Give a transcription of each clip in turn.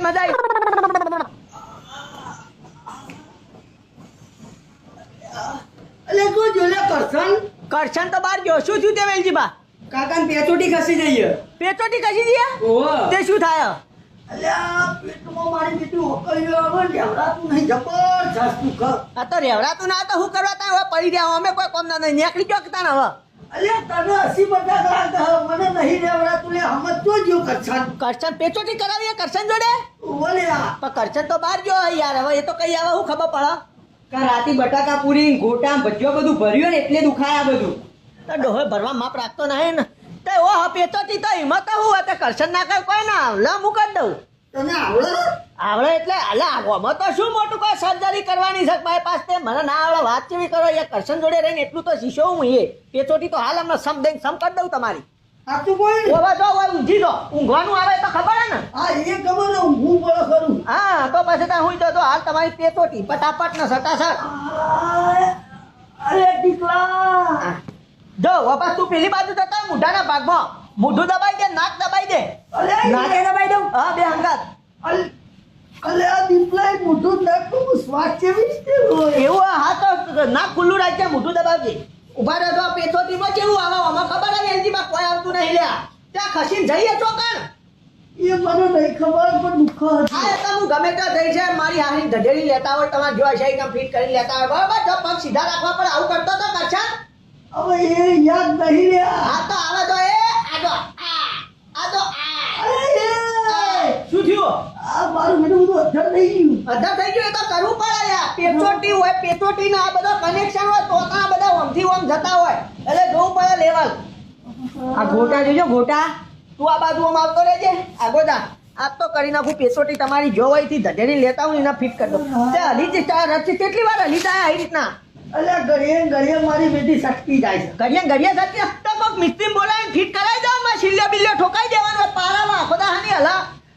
લાવજો તો અલે તું જોલે બાર ગયો. શું થયું તે વેલજી બા કાકાને પેચોટી ખસી જઈએ પેચોટી ખસી ઓહો. તે શું થાય? અલ્યા પેટમાં મારી બેટી હોકળીઓ આવે ને લેવડાતું નહીં. જબરજસ્ત દુખ આ તો રેવડાતું ના તો હું કરવા તા? હવે પડી રહ્યા અમે કોઈ કોમ ના નહીં. નીકળી ગયો કે તાને હવે? અલ્યા તને હસી લાગે મને નહીં હમજ તો જો કરશન. કરશન પેચોટી કરાવીએ કરશન જોડે? બોલે પણ કરશન તો બહાર ગયો હે યાર હવે એ તો કઈ આવે હું ખબર પડે. કા રાતી બટાકા પૂરી ગોટા ભજીયો બધું ભર્યું ને એટલે દુખાયા બધું. તો ડોહે ભરવા માપ રાખતો નહીં ને. તે ઓ હા પેચોટી તો હિંમત હું કરશન ના કર કોઈ ના લ કરી દઉં. તને આવડે? આવડે એટલે અલા આમાં તો શું મોટું કોઈ સર્જરી કરવાની છે? પાસે તે મને ના આવડે વાત કેવી કરો? એ કરશન જોડે રહીને એટલું તો શીશો હું એ. પેચોટી તો હાલ હમણાં સમ દઈને સમ કરી દઉં તમારી. સાચું બોલ. ઓવા જો ઓવા ઊંઘી જો. ઊંઘવાનું આવે તો ખબર હે ને? હા એ ખબર ને હું બોલો કરું હા તો પછી ત્યાં હું તો હાલ તમારી પેચોટી. પટાપટ ને સટાસટ. અરે દીકલા જો વાપસ તું પેલી બાજુ જતા મોઢાના ભાગમાં. મોઢું દબાઈ દે નાક દબાઈ દે. અરે નાકે દબાઈ દઉં. હા બે હંગાત અલ- આ દીપલાએ મોઢું નાખું સ્વાદ કેવી રીતે હોય? એવું હા તો નાક ખુલ્લું રાખજે મોઢું દબાવજે. ઊભા આ પેચોટીમાં કેવું આવે આમાં ખબર આવે એલજીમાં કોઈ આવતું નહીં લ્યા. ત્યાં ખસીને જઈએ ચોકણ એ મને નહીં ખબર પણ દુઃખ હા તો હું ગમે ત્યાં છે મારી હારી ધજેડી લેતા હોય તમારે જોવા છે એકદમ ફિટ કરી લેતા હોય. બરાબર જો પગ સીધા રાખવા પડે આવું કરતો તો કરશા. હવે એ યાદ નહીં લ્યા હા તો આવે તો એ આજો આ આજો આ અરે એ! શું થયું આ મારું બધું અધર થઈ ગયું. અધર થઈ ગયું એ તો કરવું પડે યાર. પેચોટી હોય પેચોટી ના આ બધા કનેક્શન હોય તો તો આ બધા ઓમથી ઓમ જતા હોય. એટલે જોવું પડે લેવલ. આ ગોટા જોજો ગોટા. તું આ બાજુ આમ આવતો રહેજે. આ ગોટા આજ તો કરી નાખું પેસોટી તમારી જોવાઈથી ધઢેરી લેતા હું એના ફિટ કરી દઉં. હલી જ રચી કેટલી વાર હલી જાય આવી રીતના? અલ્યા ઘડીએ ઘડીએ મારી બેટી સટકી જાય છે. ઘડિયા ઘડિયા થતી તો કોઈક મિસ્ત્રી બોલાવીને ફિટ કરાવી દો માં શિલ્યો બિલ્યો ઠોકાઈ દેવાનો હોય પારામાં.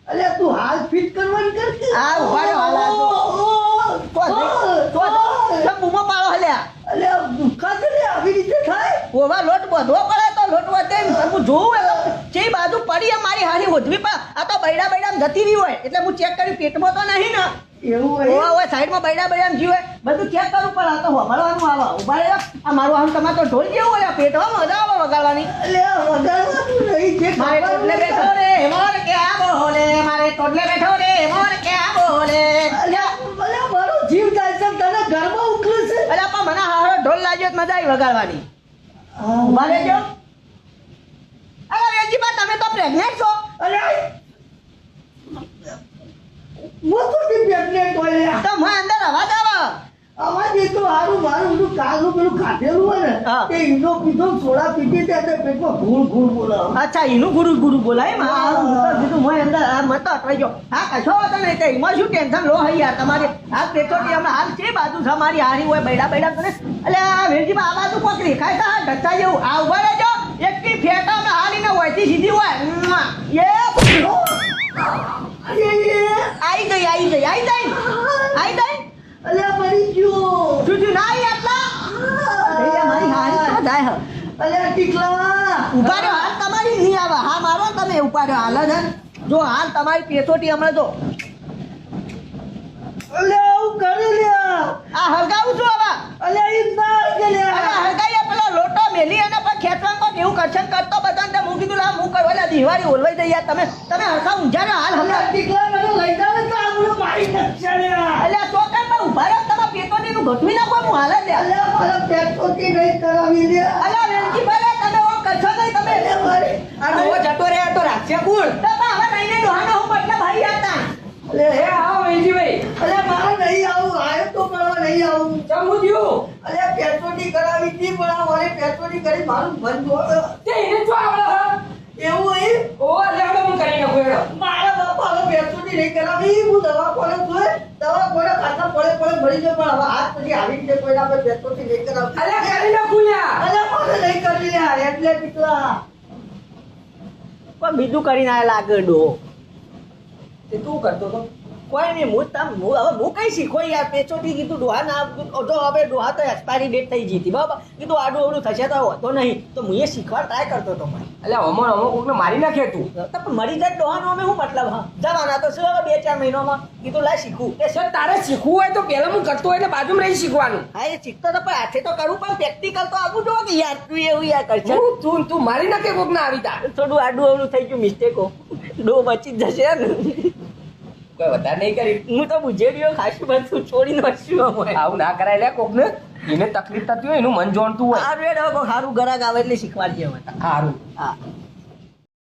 અલ્યા તું હાલ ફિટ કરવાની કરતી? આ ઊભા રહ્યો, હાલ આ. તો તો તો બૂમો પાડો હલ્યા અલે દુઃખા છે આવી રીતે થાય? ઓવા લોટ બધો પડે તો લોટ વધે. હું જોઉં એ જે બાજુ પડી એ મારી હારી હોધવી પણ આ તો બૈડા બૈડા જતી રહી હોય. એટલે હું ચેક કરી પેટમાં તો નહીં ને. એવું હોય ઓવા સાઈડમાં બૈડા બૈડા જીવે બધું ચેક કરું પણ આ તો હમળવાનું આવા. ઊભા રહ્યો આ મારું આમ તમારે તો ઢોલ જેવું હોય પેટમાં મજા આવે વગાડવાની. અલ્યા વગાડવાનું નહીં જે મારે ટોટલે બેઠો રે મોર કે આ બોલે ટોટલે બેઠો રે મોર કે બોલે. અલ્યા મારો જીવ જાય છે તને ઘરમાં ઉકળે છે. અલ્યા પણ મને હારો ઢોલ લાગ્યો તો મજા આવી વગાડવાની. ઊભા રહેજો. અરે રેજીબા તમે તો પ્રેગ્નેન્ટ છો. અલ્યા તી પ્રેગ્નેન્ટ હોય તો મને અંદર અવાજ આવે. આમાં જે તો હારું મારું બધું કાલનું પેલું ખાધેલું હોય. ને તે ઈનો પીધો સોડા પીધી તે એટલે પેટમાં ઘૂળ ઘૂળ બોલાવે અચ્છા એનું ગુરુ ગુરુ બોલાયમાં આ હું. તો કીધું હું અંદર આ મત અટવાઈ ગયો. હા કશો વાંધો નહીં તે એમાં શું ટેન્શન? લો હઈ યાર તમારે હાલ પેટોટી હમણાં હાલ છે બાજુ છે મારી હારી હોય બૈડા બૈડા કરે. એટલે આ વેલજીમાં આ બાજુ કોક રેખાય તો ઢચ્ચા જેવું. આ ઊભા રહેજો. એકથી ફેટા હોયથી સીધી હોય. એ આઈ ગઈ આવી ગઈ આઈ ગઈ આઈ ગઈ અલ્યા મરી ગયો શું થયું ના આઈ આટલા ભૈયા મારી હારી તો જાય હે. ટીકલા ઊભા રહ્યો હાલ તમારી નહીં આવે. હા મારો તમે ઊભા રહ્યો હાલ જ જો હાલ તમારી પેટોટી હમણાં જો. અલ્યા આવું કરે લ્યા આ હળગાવું છું હવે. અલ્યા ઈ ના કે અરે લ્યા હળગાઈએ પેલો લોટો મેલી અને પછી ખેંચવા કોક એવું કરશે કરતો બધાને તે મૂકી દીધું. લા હું કરવા લા દિવાળી ઓલવાઈ દઈ યાર તમે તમે હરકા ઊંઝા હાલ હમણાં. મને લઈ જાવ તો આમળું મારી લ્યા. પર ઊભા રહ્યો ગોઠવી નાખો હું હાલે દે લે અલ્યા પેટ પેટોટી નહીં કરાવી દે અલા વેલજી ભલે તમે ઓ કરશો નહીં તમે લે મારી. આ નવો જતો રહે તો રાખશે કોણ? તો હવે નહીં નહીં ડોહાનો હું મતલબ ભાઈ હતા. અલે હે આવો વેલજીભાઈ અલે મારે નહીં આવું આયો તો કરવા નહીં આવું. ચમુ થયું? પેટ પેટોટી કરાવી હતી પણ આ મારે પેટોટી કરી મારું મન જોડે તે એને જો આવડે એવું એ ઓ લેવડો હું કરી નાખું એડો. મારા બાપા હવે પેટોટી નહીં કરાવી હું દવા કોને જોઈ. પડે પડે જાય પણ હવે આજ પછી આવી રીતે કોઈ આપણે પેટોટી નહીં કરાવી. અલે કરી ના ભૂલ્યા અલે મારે નહીં કરી યાર એટલે કેટલા પણ બીજું કરીને આ લાગે ડો. તે તું કરતો તો. કોઈ નહીં. હું તમ હું હવે હું કઈ શીખો યાર પેચોથી કીધું ડોહા ના તો હવે ડોહા તો એક્સપાયરી ડેટ થઈ જતી બરાબર? કીધું આડું અવડું થશે તો હોતો નહીં. તો હું એ શીખવા ટ્રાય કરતો હતો મને. એટલે અમો અમો કોકને મારી નાખે તું. તો મરી જાય ડોહાનો અમે શું મતલબ હા? જવાના તો શું હવે બે ચાર મહિનામાં? કીધું લાય શીખું એ સર તારે શીખવું હોય તો પહેલા હું કરતો હોય એટલે બાજુમાં રહી શીખવાનું. હા એ શીખતો તો પણ હાથે તો કરવું પણ પ્રેક્ટિકલ તો આવું જો કે યાર તું એવું યાર કરશે તું તું તું મારી નાખે કોકને આવી તા. થોડું આડું અવડું થઈ ગયું મિસ્ટેકો ડો બચી જશે ને. કોઈ વધારે નહીં કરી. હું તો બુજેડીઓ ખાસું બધું છોડીને નાખ્યું અમે આવું ના કરાય લે કોકને. એને તકલીફ થતી હોય એનું મન જોણતું હોય. સારું હવે સારું ગરાક આવે એટલે શીખવાડજે હવે. સારું હા.